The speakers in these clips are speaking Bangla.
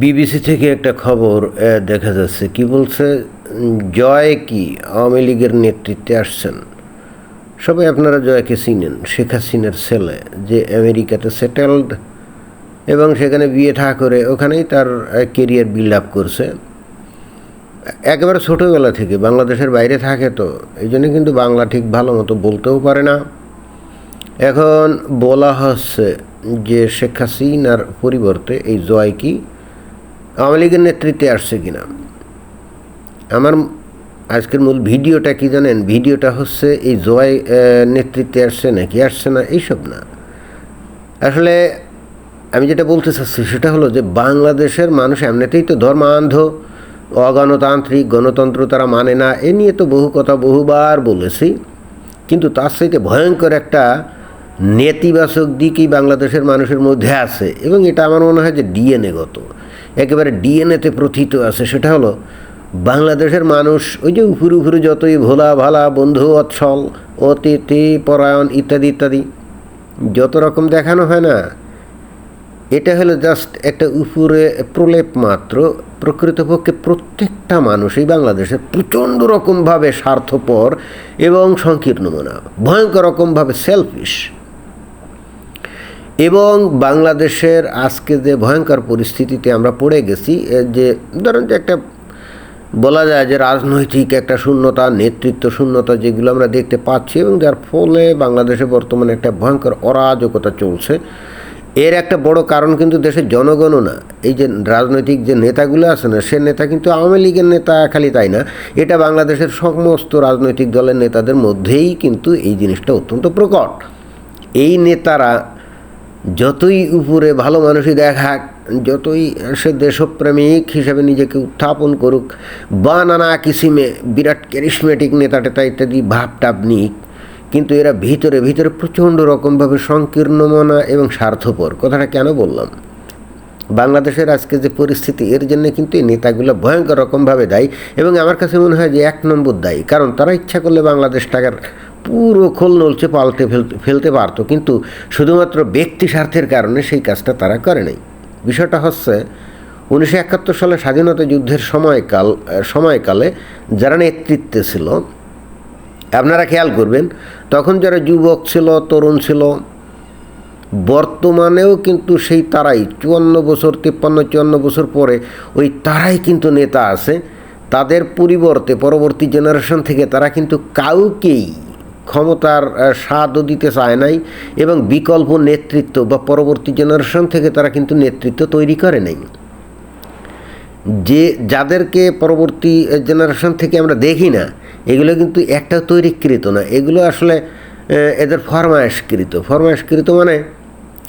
বিবিসি থেকে একটা খবর দেখা যাচ্ছে। কি বলছে? জয় কি? আওয়ামী লীগের নেতৃত্বে আসছেন। সবাই আপনারা জয়কে চিনেন, শেখ হাসিনার ছেলে, যে আমেরিকাতে সেটেলড এবং সেখানে বিয়ে থা করে ওখানেই তার কেরিয়ার বিল্ড আপ করছে। একেবারে ছোটোবেলা থেকে, বাংলাদেশের বাইরে থাকে তো, এই জন্য কিন্তু বাংলা ঠিক ভালো মতো বলতেও পারে না। এখন বলা হচ্ছে যে শেখ হাসিনার পরিবর্তে এই জয় কি? আওয়ামী লীগের নেতৃত্বে আসছে কিনা? আমার আজকের মূল ভিডিওটা কি জানেন? ভিডিওটা হচ্ছে এই জয় নেতৃত্বে আসছে নাকি? আসছে না, এইসব না। আসলে আমি যেটা বলতে চাচ্ছি সেটা হলো যে বাংলাদেশের মানুষ এমনিতেই তো ধর্মান্ধ, অগণতান্ত্রিক, গণতন্ত্র তারা মানে না, এ নিয়ে তো বহু কথা বহুবার বলেছি। কিন্তু তার সাথে ভয়ঙ্কর একটা নেতিবাচক দিকই বাংলাদেশের মানুষের মধ্যে আছে এবং এটা আমার মনে হয় যে ডিএনএগত একেবারে ডিএনএতে প্রথিত আছে, সেটা হলো বাংলাদেশের মানুষ ওই যে উপরে উপরে যতই ভোলা ভালা, বন্ধু অৎসল অতিথি, পরায়ণ ইত্যাদি ইত্যাদি, যত রকম দেখানো হয় না, এটা হলো জাস্ট একটা উপরে প্রলেপ মাত্র। প্রকৃতপক্ষে প্রত্যেকটা মানুষই বাংলাদেশের প্রচণ্ড রকমভাবে স্বার্থপর এবং সংকীর্ণ মনা, ভয়ঙ্কর রকমভাবে সেলফিশ এবং বাংলাদেশের আজকে যে ভয়ঙ্কর পরিস্থিতিতে আমরা পড়ে গেছি যে ধরেন যে একটা বলা যায় যে রাজনৈতিক একটা শূন্যতা, নেতৃত্ব শূন্যতা যেগুলো আমরা দেখতে পাচ্ছি এবং যার ফলে বাংলাদেশে বর্তমানে একটা ভয়ঙ্কর অরাজকতা চলছে। এর একটা বড় কারণ কিন্তু দেশের জনগণও না। এই যে রাজনৈতিক যে নেতাগুলো আছে না, সে নেতা কিন্তু আওয়ামী লীগের নেতা খালি তাই না, এটা বাংলাদেশের সমস্ত রাজনৈতিক দলের নেতাদের মধ্যেই কিন্তু এই জিনিসটা অত্যন্ত প্রকট। এই নেতারা যতই উপরে ভালো মানুষই দেখাক যতই সে দেশপ্রেমিক হিসেবে নিজেকে উত্থাপন করুক, বা নানা কিসিমে বিরাট ক্যারিসমেটিক নেতা টেতা ইত্যাদি ভাব টাপ নিক, কিন্তু এরা ভিতরে ভিতরে প্রচণ্ড রকমভাবে সংকীর্ণমনা এবং স্বার্থপর। কথাটা কেন বললাম? বাংলাদেশের আজকে যে পরিস্থিতি, এর জন্য কিন্তু এই নেতাগুলো ভয়ঙ্কর রকমভাবে দায়ী এবং আমার কাছে মনে হয় যে এক নম্বর দায়ী। কারণ তারা ইচ্ছা করলে বাংলাদেশ টাকার পুরো খোল নলচে পাল্টে ফেলতে ফেলতে পারতো। কিন্তু শুধুমাত্র ব্যক্তি স্বার্থের কারণে সেই কাজটা তারা করে নাই। বিষয়টা হচ্ছে, উনিশশো একাত্তর সালে স্বাধীনতা যুদ্ধের সময়কাল সময়কালে যারা নেতৃত্বে ছিল, আপনারা খেয়াল করবেন, তখন যারা যুবক ছিল, তরুণ ছিল, বর্তমানেও কিন্তু সেই তারাই, চুয়ান্ন বছর, তিপ্পান্ন, চুয়ান্ন বছর পরে ওই তারাই কিন্তু নেতা আছে। তাদের পরিবর্তে পরবর্তী জেনারেশন থেকে তারা কিন্তু কাউকেই ক্ষমতার স্বাদও দিতে চায় নাই এবং বিকল্প নেতৃত্ব বা পরবর্তী জেনারেশন থেকে তারা কিন্তু নেতৃত্ব তৈরি করে নাই। যে যাদেরকে পরবর্তী জেনারেশন থেকে আমরা দেখি না, এগুলো কিন্তু একটা তৈরিকৃত না। এগুলো আসলে এদের ফরমায়েশকৃত। ফরমায়েশকৃত মানে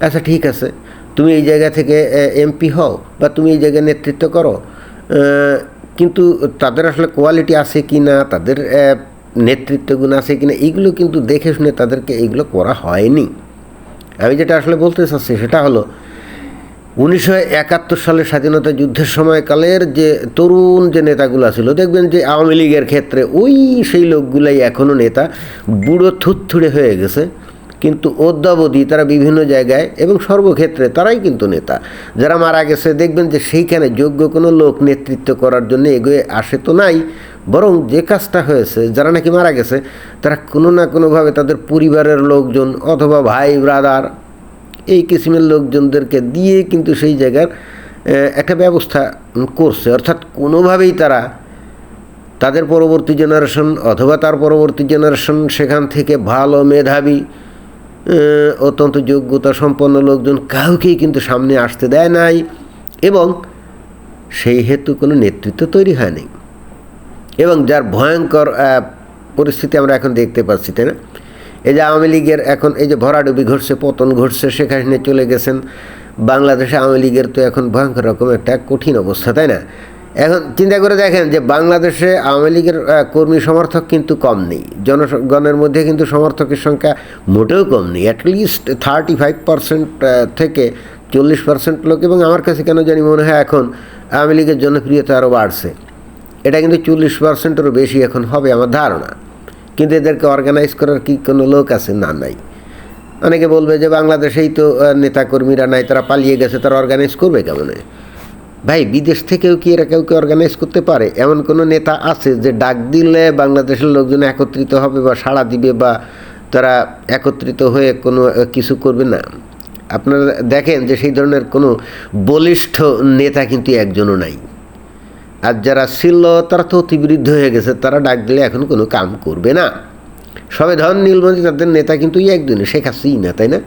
আচ্ছা ঠিক আছে, তুমি এই জায়গা থেকে এমপি হও বা তুমি এই জায়গায় নেতৃত্ব করো কিন্তু তাদের আসলে কোয়ালিটি আছে কি না তাদের নেতৃত্ব গুণ আছে কি না এইগুলো কিন্তু দেখে শুনে তাদেরকে এইগুলো করা হয়নি। আমি যেটা আসলে বলতে চাচ্ছি সেটা হলো, উনিশশো একাত্তর সালে স্বাধীনতা যুদ্ধের সময়কালের যে তরুণ যে নেতাগুলো ছিল, দেখবেন যে আওয়ামী লীগের ক্ষেত্রে ওই সেই লোকগুলাই এখনও নেতা, বুড়ো থুতথুড়ে হয়ে গেছে। কিন্তু অদ্যাবধি তারা বিভিন্ন জায়গায় এবং সর্বক্ষেত্রে তারাই কিন্তু নেতা। যারা মারা গেছে, দেখবেন যে সেইখানে যোগ্য কোনো লোক নেতৃত্ব করার জন্য এগোয়ে আসে তো নাই। বরং যে কাজটা হয়েছে, যারা নাকি মারা গেছে, তারা কোনো না কোনোভাবে তাদের পরিবারের লোকজন অথবা ভাই, ব্রাদার, এই কিসিমের লোকজনদেরকে দিয়ে কিন্তু সেই জায়গার একটা ব্যবস্থা করছে। অর্থাৎ কোনোভাবেই তারা তাদের পরবর্তী জেনারেশন অথবা তার পরবর্তী জেনারেশন সেখান থেকে ভালো মেধাবী অত্যন্ত যোগ্যতা সম্পন্ন লোকজন কাউকেই কিন্তু সামনে আসতে দেয় নাই এবং সেই হেতু কোনো নেতৃত্ব তৈরি হয়নি। এবং যার ভয়ঙ্কর পরিস্থিতি আমরা এখন দেখতে পাচ্ছি, তাই না? এই যে আওয়ামী লীগের এখন এই যে ভরাডুবি ঘটছে, পতন ঘটছে, সেখানে চলে গেছেন। বাংলাদেশে আওয়ামী লীগের তো এখন ভয়ঙ্কর রকম একটা কঠিন অবস্থা, তাই না? এখন চিন্তা করে দেখেন যে বাংলাদেশে আওয়ামী লীগের কর্মী সমর্থক কিন্তু কম নেই। জনগণের মধ্যে কিন্তু সমর্থকের সংখ্যা মোটেও কম নেই। অ্যাটলিস্ট থার্টি ফাইভ পার্সেন্ট থেকে চল্লিশ পার্সেন্ট লোক। এবং আমার কাছে কেন জানি মনে হয় এখন আওয়ামী লীগের জনপ্রিয়তা আরও বাড়ছে। এটা কিন্তু চল্লিশ পার্সেন্টেরও বেশি এখন হবে আমার ধারণা। কিন্তু এদেরকে অর্গানাইজ করার কি কোনো লোক আছে? না, নাই। অনেকে বলবে যে বাংলাদেশেই তো নেতাকর্মীরা নাই, তারা পালিয়ে গেছে, তারা অর্গানাইজ করবে কেমন? ভাই, বিদেশ থেকেও কি এরা কাউকে অর্গানাইজ করতে পারে? এমন কোনো নেতা আছে যে ডাক দিলে বাংলাদেশের লোকজন একত্রিত হবে বা সাড়া দিবে বা তারা একত্রিত হয়ে কোনো কিছু করবে না? আপনারা দেখেন যে সেই ধরনের কোনো বলিষ্ঠ নেতা কিন্তু একজনও নাই। আর যারা ছিল, তারা তো অতিবৃদ্ধ হয়ে গেছে, তারা ডাক দিলে এখন কোনো কাম করবে না। সবে ধন নীলমণি তাদের নেতা কিন্তু একজনই শেখ হাসিনা, তাই না?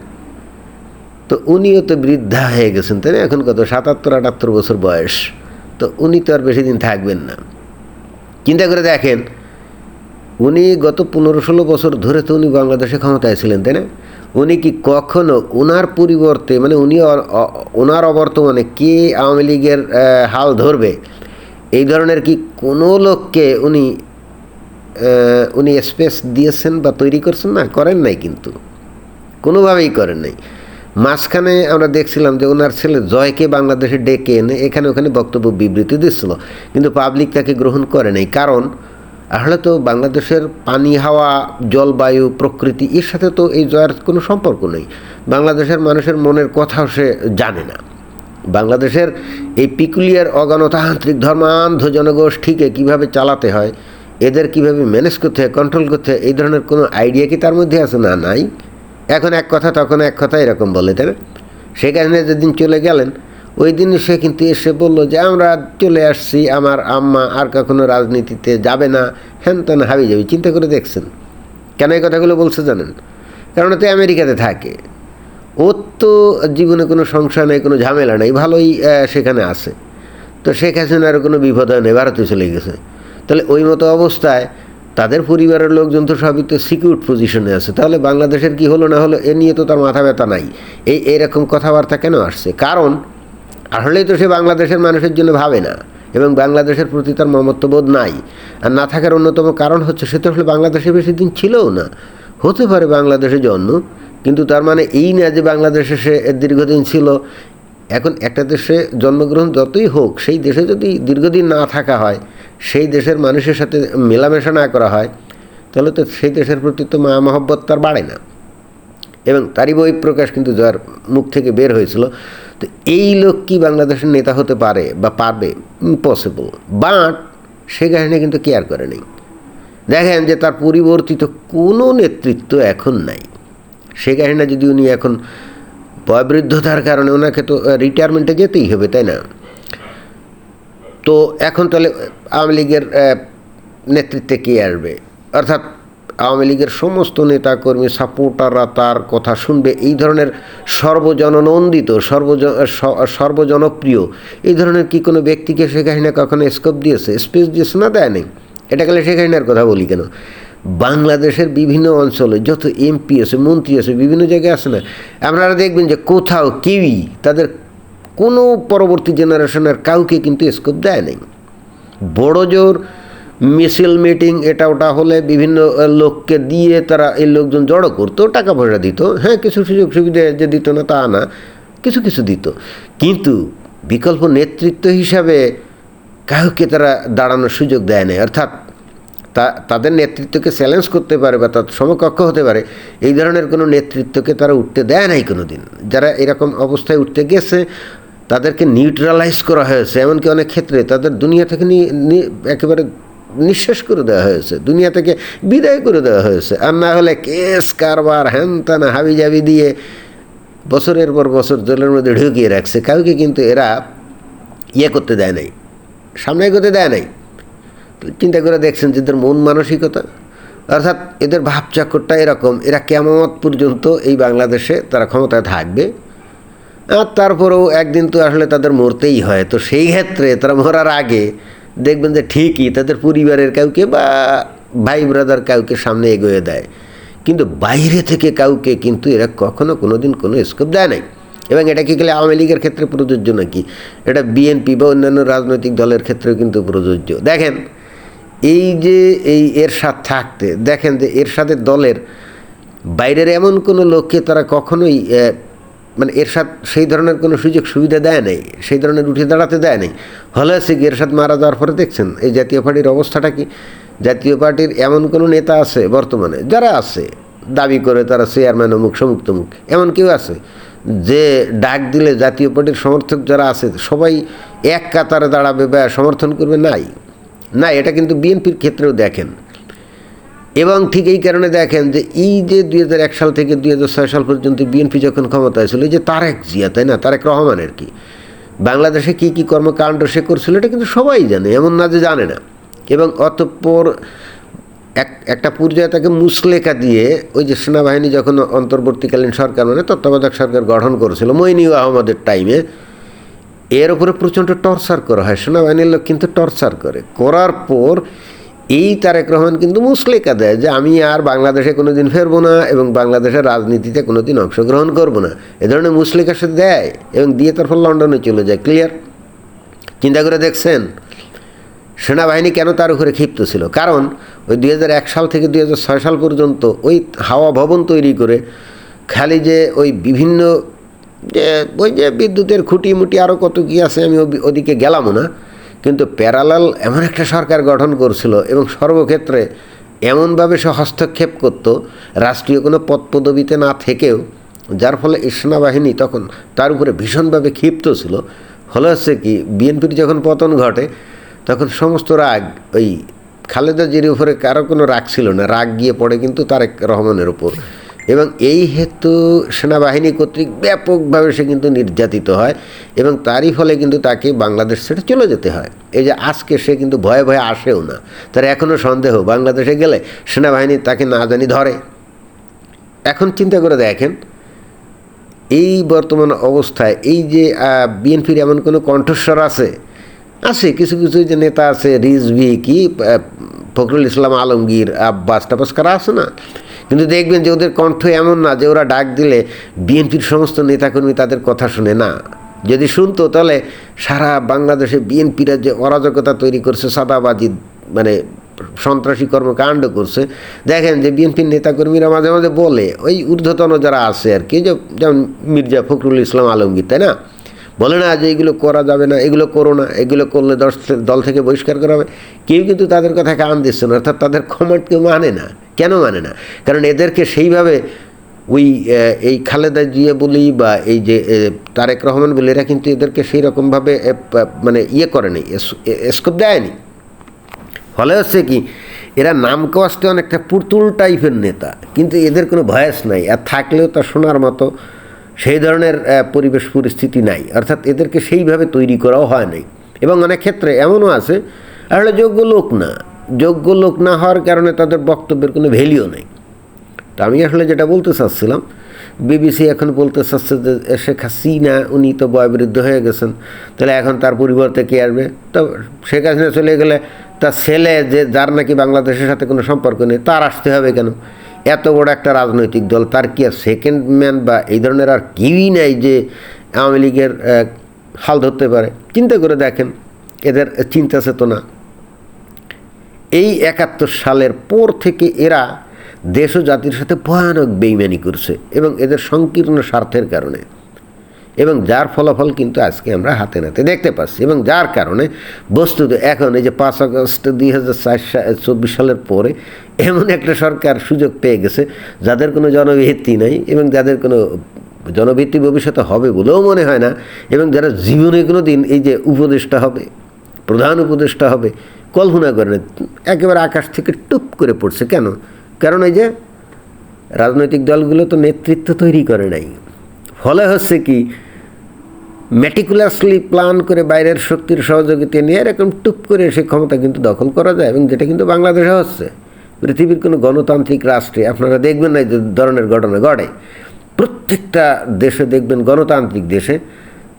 তো উনিও তো বৃদ্ধা হয়ে গেছেন, তাই না? এখন কত, সাতাত্তর, আটাত্তর বছর বয়স। তো উনি তো আর বেশি দিন থাকবেন না। চিন্তা করে দেখেন, উনি গত পনেরো ষোলো বছর ধরে তো উনি বাংলাদেশে ক্ষমতায় ছিলেন, তাই না? উনি কি কখনো ওনার পরিবর্তে মানে উনি ওনার অবর্তমানে কে আওয়ামী লীগের হাল ধরবে? এই ধরনের কি কোনো লোককে উনি উনি স্পেস দিয়েছেন বা তৈরি করছেন? না, করেন নাই কিন্তু। কোনোভাবেই করেন নাই। মাঝখানে আমরা দেখছিলাম যে ওনার ছেলে জয়কে বাংলাদেশে ডেকে এনে এখানে ওখানে বক্তব্য বিবৃতি দিচ্ছিল। কিন্তু পাবলিক তাকে গ্রহণ করে নাই। কারণ আসলে তো বাংলাদেশের পানি, হাওয়া, জলবায়ু, প্রকৃতি, এর সাথে তো এই জয়ের কোনো সম্পর্ক নেই। বাংলাদেশের মানুষের মনের কথাও সে জানে না। বাংলাদেশের এই পিকুলিয়ার অগণতান্ত্রিক ধর্মান্ধ জনগোষ্ঠীকে কীভাবে চালাতে হয়, এদের কীভাবে ম্যানেজ করতে হয় কন্ট্রোল করতে হয়, এই ধরনের কোনো আইডিয়া কি তার মধ্যে আছে? না, নাই। এখন এক কথা, তখন এক কথা এরকম বলে না? সেখানে যেদিন চলে গেলেন, ওই দিন সে কিন্তু এসে বলল যে, আমরা চলে আসছি, আমার আম্মা আর কখনো রাজনীতিতে যাবে না। হ্যান তেন হাবি যাবি, চিন্তা করে দেখছেন। কেন এই কথাগুলো বলছে জানেন? কারণ তো আমেরিকাতে থাকে। ওর তো জীবনে কোনো সংশয় নেই, কোনো ঝামেলা নেই, ভালোই সেখানে আছে। তো শেখ হাসিনার কোনো বিপদ হয় নেই, ভারতে চলে গেছে। তাহলে ওই মতো অবস্থায় তাদের পরিবারের লোকজন তো সবই তো সিকিউর পজিশনে আছে। তাহলে বাংলাদেশের কি হলো না হলো, এ নিয়ে তো তার মাথা ব্যথা নাই। এই, এরকম কথাবার্তা কেন আসছে? কারণ আসলেই তো সে বাংলাদেশের মানুষের জন্য ভাবে না, এবং বাংলাদেশের প্রতি তার মমত্ববোধ নাই। আর না থাকার অন্যতম কারণ হচ্ছে, সে তো আসলে বাংলাদেশে বেশি দিন ছিলও না। হতে পারে বাংলাদেশে জন্ম কিন্তু তার মানে এই না যে বাংলাদেশে সে দীর্ঘদিন ছিল, এখন একটা দেশে জন্মগ্রহণ যতই হোক, সেই দেশে যদি দীর্ঘদিন না থাকা হয়, সেই দেশের মানুষের সাথে মেলামেশা না করা হয়, তাহলে তো সেই দেশের প্রতি তো মা মহব্বত তার বাড়ে না। এবং তারই বই প্রকাশ কিন্তু যার মুখ থেকে বের হয়েছিল। তো এই লোক কি বাংলাদেশের নেতা হতে পারে বা পারবে? ইম্পসিবল বাট সে কাহিনী কিন্তু কেয়ার করে নেই। দেখেন যে তার পরিবর্তিত কোনো নেতৃত্ব এখন নাই। সে কাহিনী যদি উনি এখন বয়োবৃদ্ধতার কারণে ওনাকে তো রিটায়ারমেন্টে যেতেই হবে, তাই না? তো এখন তাহলে আওয়ামী লীগের নেতৃত্বে কে আসবে? অর্থাৎ আওয়ামী লীগের সমস্ত নেতাকর্মী, সাপোর্টাররা তার কথা শুনবে, এই ধরনের সর্বজননন্দিত, সর্বজ সর্বজনপ্রিয়, এই ধরনের কি কোনো ব্যক্তিকে সেখানে না কখনো স্কোপ দিয়েছে? স্পেস দিয়েছে না, দেয় নেই? এটা গেলে সেখানের কথা বলি কেন? বাংলাদেশের বিভিন্ন অঞ্চলে যত এমপি আছে, মন্ত্রী আছে, বিভিন্ন জায়গায় আছে না, আপনারা দেখবেন যে কোথাও কেউই তাদের কোনো পরবর্তী জেনারেশনের কাউকে কিন্তু স্কোপ দেয় নাই। বড় জোর মিছিল মিটিং এটা ওটা হলে বিভিন্ন লোককে দিয়ে তারা এই লোকজন জড়ো করতো টাকা পয়সা দিত হ্যাঁ কিছু সুযোগ সুবিধা যে দিত না তা না, কিছু কিছু দিত। কিন্তু বিকল্প নেতৃত্ব হিসাবে কাউকে তারা দাঁড়ানোর সুযোগ দেয় না অর্থাৎ তাদের নেতৃত্বকে চ্যালেঞ্জ করতে পারে বা তার সমকক্ষ হতে পারে, এই ধরনের কোনো নেতৃত্বকে তারা উঠতে দেয় নাই কোনো দিন যারা এরকম অবস্থায় উঠতে গেছে, তাদেরকে নিউট্রালাইজ করা হয়েছে, এমনকি অনেক ক্ষেত্রে তাদের দুনিয়া থেকে একেবারে নিঃশেষ করে দেওয়া হয়েছে, দুনিয়া থেকে বিদায় করে দেওয়া হয়েছে। আর না হলে কেস, কারবার হ্যান ত্যান হাবি জাবি দিয়ে বছরের পর বছর জলের মধ্যে ঢুকিয়ে রাখছে। কাউকে কিন্তু এরা ইয়ে করতে দেয় নাই, সামনে করতে দেয় নাই। চিন্তা করে দেখছেন যে এদের মন মানসিকতা, অর্থাৎ এদের ভাবচক্করটা এরকম, এরা কেমত পর্যন্ত এই বাংলাদেশে তারা ক্ষমতায় থাকবে। আর তারপরেও একদিন তো আসলে তাদের মরতেই হয়। তো সেই ক্ষেত্রে তারা মরার আগে দেখবেন যে ঠিকই তাদের পরিবারের কাউকে বা ভাই ব্রাদার কাউকে সামনে এগোয়ে দেয়। কিন্তু বাইরে থেকে কাউকে কিন্তু এরা কখনো কোনো দিন কোনো স্কোপ দেয় নাই। এবং এটা কি গেলে আওয়ামী লীগের ক্ষেত্রে প্রযোজ্য নাকি? এটা বিএনপি বা অন্যান্য রাজনৈতিক দলের ক্ষেত্রেও কিন্তু প্রযোজ্য। দেখেন এই যে এই এর সাথে থাকতে, দেখেন যে এর সাথে দলের বাইরের এমন কোনো লোককে তারা কখনোই মানে এরশাদ সেই ধরনের কোনো সুযোগ সুবিধা দেয় নাই, সেই ধরনের উঠে দাঁড়াতে দেয় নাই। হলে সে এরশাদ মারা যাওয়ার পরে দেখছেন, এই জাতীয় পার্টির অবস্থাটা কি? জাতীয় পার্টির এমন কোনো নেতা আছে বর্তমানে? যারা আছে, দাবি করে তারা চেয়ারম্যান অমুক সমুক তমুক এমন কেউ আছে? যে ডাক দিলে জাতীয় পার্টির সমর্থক যারা আছে, সবাই এক কাতারে দাঁড়াবে বা সমর্থন করবে নাই। না, এটা কিন্তু বিএনপির ক্ষেত্রেও দেখেন। এবং ঠিক এই কারণে দেখেন যে এই যে দু হাজার এক সাল থেকে দুই হাজার ছয় সাল পর্যন্ত বিএনপি যখন ক্ষমতায় ছিল যে তারেক জিয়া, তাই না? তারেক রহমান আর কি? বাংলাদেশে কী কী কর্মকাণ্ড সে করছিল, এটা কিন্তু সবাই জানে, এমন না যে জানে না। এবং অতঃপর এক, একটা পর্যায়ে তাকে মুসলেখা দিয়ে ওই যে সেনাবাহিনী যখন অন্তর্বর্তীকালীন সরকার মানে তত্ত্বাবধায়ক সরকার গঠন করেছিল মইনিউ আহমদের টাইমে এর উপরে প্রচণ্ড টর্চার করা হয়, সেনাবাহিনীর লোক কিন্তু টর্চার করে। করার পর এই তারেক রহমান কিন্তু মুসলেকা দেয় যে, আমি আর বাংলাদেশে কোনো দিন ফেরবো না এবং বাংলাদেশের রাজনীতিতে কোনো দিন অংশগ্রহণ করব না। এ ধরনের মুসলেকা সে দেয় এবং দিয়ে তারপর লন্ডনে চলে যায়, ক্লিয়ার? চিন্তা করে দেখছেন, সেনাবাহিনী কেন তার উপরে ক্ষিপ্ত ছিল? কারণ ওই দুই সাল থেকে দুই হাজার ছয় সাল পর্যন্ত ওই হাওয়া ভবন তৈরি করে খালি যে ওই বিভিন্ন যে, ওই যে বিদ্যুতের খুঁটি মুটি আরও কত কী আছে আমি ওদিকে গেলামও না। কিন্তু প্যারালাল এমন একটা সরকার গঠন করছিল এবং সর্বক্ষেত্রে এমনভাবে সে হস্তক্ষেপ করত, রাষ্ট্রীয় কোনো পদ পদবিতে না থেকেও, যার ফলে সেনাবাহিনী তখন তার উপরে ভীষণভাবে ক্ষিপ্ত ছিল। ফলে হচ্ছে কি, বিএনপির যখন পতন ঘটে, তখন সমস্ত রাগ, ওই খালেদা জির উপরে কারও কোনো রাগ ছিল না। রাগ গিয়ে পড়ে কিন্তু তারেক রহমানের উপর। এবং এই হেতু সেনাবাহিনী কর্তৃক ব্যাপকভাবে সে কিন্তু নির্যাতিত হয় এবং তারই ফলে কিন্তু তাকে বাংলাদেশ ছেড়ে চলে যেতে হয়। এই যে আজকে সে কিন্তু ভয়ে ভয়ে আসেও না। তার এখনও সন্দেহ, বাংলাদেশে গেলে সেনাবাহিনী তাকে না জানি ধরে। এখন চিন্তা করে দেখেন, এই বর্তমান অবস্থায় এই যে বিএনপির এমন কোনো কণ্ঠস্বর আছে? আছে, কিছু কিছু যে নেতা আছে, রিজভি কি ফখরুল ইসলাম আলমগীর, আব্বাস টাবাস কারা আছে না? কিন্তু দেখবেন যে ওদের কণ্ঠ এমন না যে ওরা ডাক দিলে বিএনপির সমস্ত নেতাকর্মী তাদের কথা শুনে না। যদি শুনতো তাহলে সারা বাংলাদেশে বিএনপিরা যে অরাজকতা তৈরি করছে, সাদাবাজি মানে সন্ত্রাসী কর্মকাণ্ড করছে, দেখেন যে বিএনপির নেতাকর্মীরা মাঝে মাঝে বলে, ওই ঊর্ধ্বতন যারা আছে আর কি যেমন মির্জা ফখরুল ইসলাম আলমগীর, তাই না? বলে না যে এগুলো করা যাবে না, এগুলো করো না, এগুলো করলে দল থেকে বহিষ্কার করা হবে। কেউ কিন্তু তাদের কথা কান দিচ্ছে না, অর্থাৎ তাদের কমেন্ট কেউ মানে না। কেন মানে না? কারণ এদেরকে সেইভাবে ওই এই খালেদা জিয়া বলি বা এই যে তারেক রহমান বলি, এরা কিন্তু এদেরকে সেই রকমভাবে মানে ইয়ে করেনি স্কোপ দেয়নি ফলে হচ্ছে কি, এরা নাম কষ্টে অনেকটা পুতুল টাইপের নেতা, কিন্তু এদের কোনো ভয়েস নাই। আর থাকলেও তা শোনার মতো সেই ধরনের পরিবেশ পরিস্থিতি নাই। অর্থাৎ এদেরকে সেইভাবে তৈরি করাও হয় নাই। এবং অনেক ক্ষেত্রে এমনও আছে, আসলে যোগ্য লোক না। যোগ্য লোক না হওয়ার কারণে তাদের বক্তব্যের কোনো ভ্যালিও নেই। তো আমি আসলে যেটা বলতে চাচ্ছিলাম বিবিসি এখন বলতে চাচ্ছে যে, শেখ হাসিনা, উনি তো বয়বৃদ্ধ হয়ে গেছেন, তাহলে এখন তার পরিবর্তে কে আসবে? তো শেখ হাসিনা চলে গেলে তার ছেলে যে, যার নাকি বাংলাদেশের সাথে কোনো সম্পর্ক নেই, তার আসতে হবে কেন? এত বড় একটা রাজনৈতিক দল, তার কি আর সেকেন্ড ম্যান বা এই ধরনের আর কেউই নাই যে আওয়ামী লীগের হাল ধরতে পারে? চিন্তা করে দেখেন, এদের চিন্তা চেতনা। এই একাত্তর সালের পর থেকে এরা দেশ ও জাতির সাথে ভয়ানক বেইমানি করছে এবং এদের সংকীর্ণ স্বার্থের কারণে। এবং যার ফলাফল কিন্তু আজকে আমরা হাতে নাতে দেখতে পাচ্ছি এবং যার কারণে বস্তুত এখন এই যে পাঁচ আগস্ট দুই হাজার চব্বিশ সালের পরে এমন একটা সরকার সুযোগ পেয়ে গেছে, যাদের কোনো জনভিত্তি নাই এবং যাদের কোনো জনভিত্তি ভবিষ্যতে হবে বলেও মনে হয় না, এবং যারা জীবনে কোনো দিন এই যে উপদেষ্টা হবে, প্রধান উপদেষ্টা হবে কল্পনা করে না একেবারে আকাশ থেকে টুপ করে পড়ছে। কেন? কারণ এই যে রাজনৈতিক দলগুলো তো নেতৃত্ব তৈরি করে নাই। ফলে হচ্ছে কি মেটিকুলাসলি প্ল্যান করে বাইরের শক্তির সহযোগিতা নিয়ে এরকম টুপ করে সে ক্ষমতা কিন্তু দখল করা যায় এবং যেটা কিন্তু বাংলাদেশে হচ্ছে। পৃথিবীর কোনো গণতান্ত্রিক রাষ্ট্রে, আপনারা দেখবেন না যে ধরনের ঘটনা ঘটে। প্রত্যেকটা দেশে দেখবেন গণতান্ত্রিক দেশে,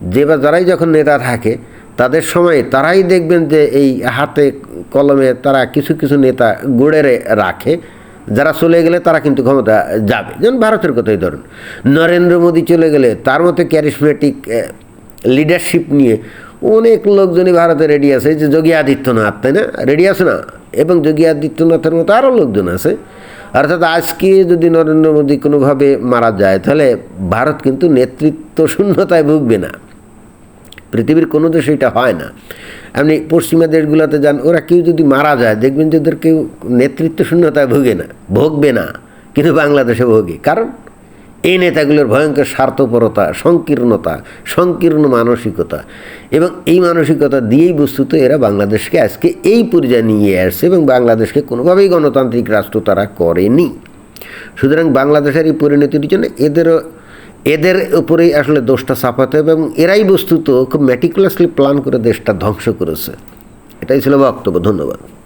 যে বা যারাই যখন নেতা থাকে, তাদের সময় তারাই দেখবেন যে এই হাতে কলমে তারা কিছু কিছু নেতা গড়ে রাখে, যারা চলে গেলে তারা কিন্তু ক্ষমতা যাবে। যেমন ভারতের কথাই ধরুন। নরেন্দ্র মোদী চলে গেলে তার মতো ক্যারিসমেটিক লিডারশিপ নিয়ে। অনেক লোকজনই ভারতে রেডি আছে যে যোগী আদিত্যনাথ, তাই না? রেডি আছে না? এবং যোগী আদিত্যনাথের মতো আরও লোকজন আছে। অর্থাৎ আজকে যদি নরেন্দ্র মোদী কোনোভাবে মারা যায়, তাহলে ভারত কিন্তু নেতৃত্ব শূন্যতায় ভুগবে না। পৃথিবীর কোনো দেশে এটা হয় না। আপনি পশ্চিমা দেশগুলোতে যান, ওরা কেউ যদি মারা যায়, দেখবেন যে ওদের কেউ নেতৃত্ব শূন্যতায় ভোগে না, ভোগবে না। কিন্তু বাংলাদেশে ভোগে। কারণ এই নেতাগুলোর ভয়ঙ্কর স্বার্থপরতা, সংকীর্ণতা, সংকীর্ণ মানসিকতা এবং এই মানসিকতা দিয়েই বস্তুত এরা বাংলাদেশকে আজকে এই পর্যায়ে নিয়ে আসছে এবং বাংলাদেশকে কোনোভাবেই গণতান্ত্রিক রাষ্ট্র তারা করেনি। সুতরাং বাংলাদেশের এই পরিণতির জন্য এদেরও, এদের উপরেই আসলে দোষটা চাপাতে হবে এবং এরাই বস্তুত খুব ম্যাটিকুলাসলি প্ল্যান করে দেশটা ধ্বংস করেছে। এটাই ছিল বক্তব্য। ধন্যবাদ।